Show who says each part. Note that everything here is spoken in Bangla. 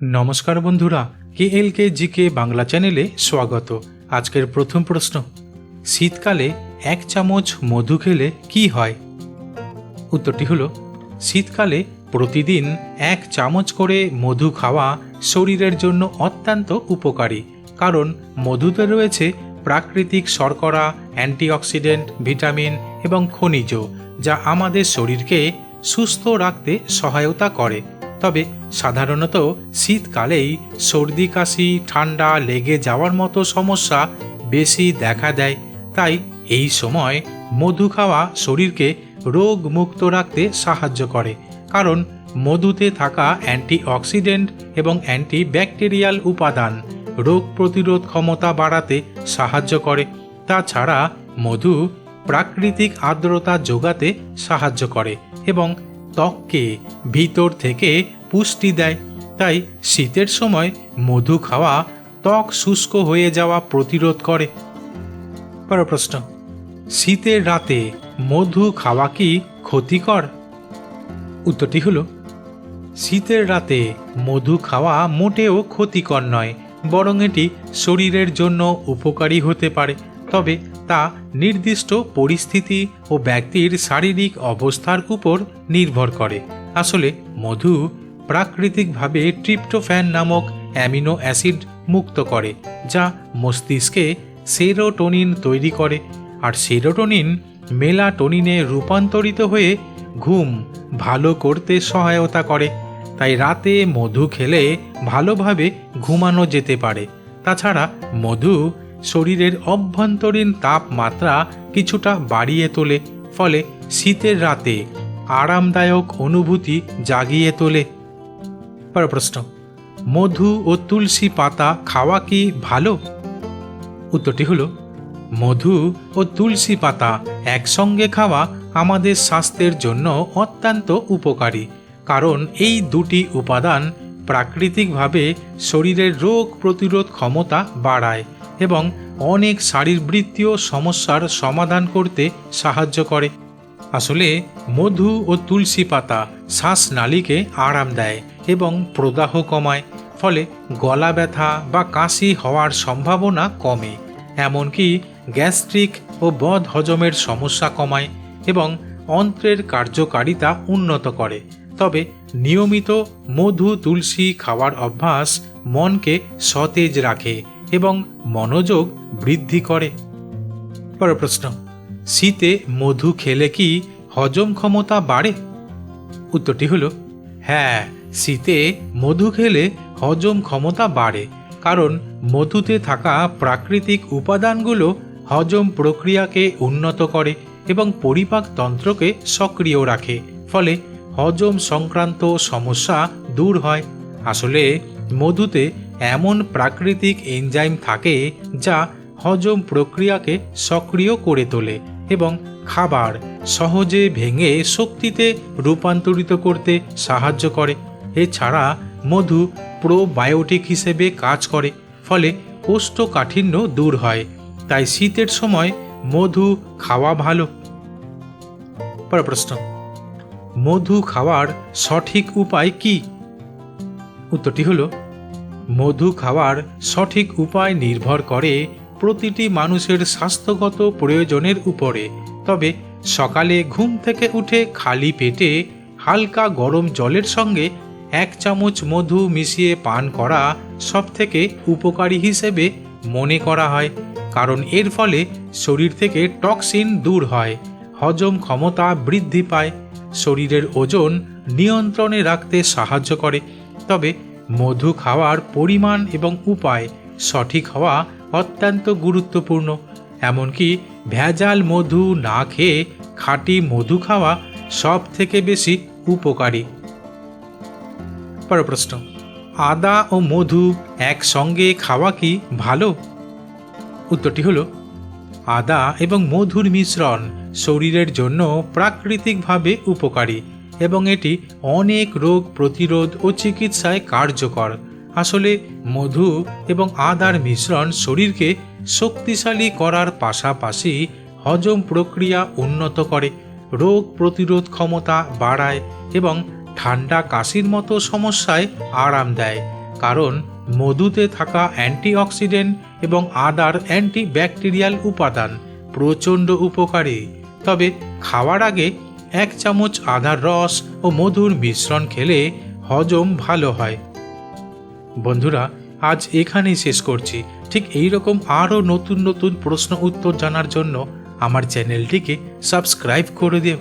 Speaker 1: নমস্কার বন্ধুরা কে এল কে জি কে বাংলা চ্যানেলে স্বাগত। আজকের প্রথম প্রশ্ন, শীতকালে এক চামচ মধু খেলে কি হয়? উত্তরটি হলো, শীতকালে প্রতিদিন এক চামচ করে মধু খাওয়া শরীরের জন্য অত্যন্ত উপকারী, কারণ মধুতে রয়েছে প্রাকৃতিক শর্করা, অ্যান্টিঅক্সিডেন্ট, ভিটামিন এবং খনিজ, যা আমাদের শরীরকে সুস্থ রাখতে সহায়তা করে। তবে সাধারণত শীতকালেই সর্দি, কাশি, ঠান্ডা লেগে যাওয়ার মতো সমস্যা বেশি দেখা দেয়। তাই এই সময় মধু খাওয়া শরীরকে রোগ মুক্ত রাখতে সাহায্য করে। কারণ মধুতে থাকা অ্যান্টিঅক্সিডেন্ট এবং অ্যান্টিব্যাকটেরিয়াল উপাদান রোগ প্রতিরোধ ক্ষমতা বাড়াতে সাহায্য করে। তাছাড়া মধু প্রাকৃতিক আর্দ্রতা যোগাতে সাহায্য করে এবং ত্বককে ভিতর থেকে পুষ্টি দেয়। তাই শীতের সময় মধু খাওয়া ত্বক শুষ্ক হয়ে যাওয়া প্রতিরোধ করে। পর প্রশ্ন, শীতের রাতে মধু খাওয়া কি ক্ষতিকর? উত্তরটি হলো, শীতের রাতে মধু খাওয়া মোটেও ক্ষতিকর নয়, বরং এটি শরীরের জন্য উপকারী হতে পারে। তবে তা নির্দিষ্ট পরিস্থিতি ও ব্যক্তির শারীরিক অবস্থার উপর নির্ভর করে। আসলে মধু প্রাকৃতিকভাবে ট্রিপ্টোফ্যান নামক অ্যামিনো অ্যাসিড মুক্ত করে, যা মস্তিষ্কে সেরোটোনিন তৈরি করে, আর সেরোটোনিন মেলাটোনিনে রূপান্তরিত হয়ে ঘুম ভালো করতে সহায়তা করে। তাই রাতে মধু খেলে ভালোভাবে ঘুমানো যেতে পারে। তাছাড়া মধু শরীরের অভ্যন্তরীণ তাপমাত্রা কিছুটা বাড়িয়ে তোলে, ফলে শীতের রাতে আরামদায়ক অনুভূতি জাগিয়ে তোলে। প্রশ্ন মধু ও তুলসী পাতা খাওয়া কি ভালো? উত্তরটি হলো, মধু ও তুলসী পাতা একসঙ্গে খাওয়া আমাদের স্বাস্থ্যের জন্য অত্যন্ত উপকারী, কারণ এই দুটি উপাদান প্রাকৃতিকভাবে শরীরের রোগ প্রতিরোধ ক্ষমতা বাড়ায়। এবং অনেক শারীরবৃত্তীয় সমস্যার সমাধান করতে সাহায্য করে। আসলে মধু ও তুলসী পাতা শ্বাসনালীকে আরাম দেয় এবং প্রদাহ কমায়, ফলে গলা ব্যথা বা কাশি হওয়ার সম্ভাবনা কমে। এমনকি গ্যাস্ট্রিক ও বদ হজমের সমস্যা কমায় এবং অন্ত্রের কার্যকারিতা উন্নত করে। তবে নিয়মিত মধু, তুলসী খাওয়ার অভ্যাস মনকে সতেজ রাখে এবং মনোযোগ বৃদ্ধি করে। পরের প্রশ্ন, শীতে মধু খেলে কি হজম ক্ষমতা বাড়ে? উত্তরটি হলো হ্যাঁ শীতে মধু খেলে হজম ক্ষমতা বাড়ে, কারণ মধুতে থাকা প্রাকৃতিক উপাদানগুলো হজম প্রক্রিয়াকে উন্নত করে এবং পরিপাক তন্ত্রকে সক্রিয় রাখে, ফলে হজম সংক্রান্ত সমস্যা দূর হয়। আসলে মধুতে এমন প্রাকৃতিক এনজাইম থাকে যা হজম প্রক্রিয়াকে সক্রিয় করে তোলে এবং খাবার সহজে ভেঙে শক্তিতে রূপান্তরিত করতে সাহায্য করে। এছাড়া মধু প্রোবায়োটিক হিসেবে কাজ করে, ফলে কোষ্ঠকাঠিন্য দূর হয়। তাই শীতের সময় মধু খাওয়া ভালো। পরের প্রশ্ন, মধু খাওয়ার সঠিক উপায় কি? উত্তরটি হলো মধু খাওয়ার সঠিক উপায় নির্ভর করে প্রতিটি মানুষের স্বাস্থ্যগত প্রয়োজনের উপরে। তবে সকালে ঘুম থেকে উঠে খালি পেটে হালকা গরম জলের সঙ্গে এক চামচ মধু মিশিয়ে পান করা সবথেকে উপকারী হিসেবে মনে করা হয়, কারণ এর ফলে শরীর থেকে টক্সিন দূর হয়, হজম ক্ষমতা বৃদ্ধি পায়, শরীরের ওজন নিয়ন্ত্রণে রাখতে সাহায্য করে। তবে মধু খাওয়ার পরিমাণ এবং উপায় সঠিক হওয়া অত্যন্ত গুরুত্বপূর্ণ। এমনকি ভেজাল মধু না খেয়ে খাঁটি মধু খাওয়া সব থেকে বেশি উপকারী। প্রশ্ন আদা ও মধু একসঙ্গে খাওয়া কি ভালো? উত্তরটি হলো, আদা এবং মধুর মিশ্রণ শরীরের জন্য প্রাকৃতিকভাবে উপকারী। এবং এটি অনেক রোগ প্রতিরোধ ও চিকিৎসায় কার্যকর। আসলে মধু এবং আদার মিশ্রণ শরীরকে শক্তিশালী করার পাশাপাশি হজম প্রক্রিয়া উন্নত করে, রোগ প্রতিরোধ ক্ষমতা বাড়ায় এবং ঠান্ডা কাশির মতো সমস্যায় আরাম দেয়। কারণ মধুতে থাকা অ্যান্টিঅক্সিডেন্ট এবং আদার অ্যান্টিব্যাকটেরিয়াল উপাদান প্রচণ্ড উপকারী। তবে খাওয়ার আগে এক চামচ আদার রস ও মধুর মিশ্রণ খেলে হজম ভালো হয়। বন্ধুরা, আজ এখানেই শেষ করছি। ঠিক এই রকম আরও নতুন নতুন প্রশ্ন উত্তর জানার জন্য আমার চ্যানেলটিকে সাবস্ক্রাইব করে দিও।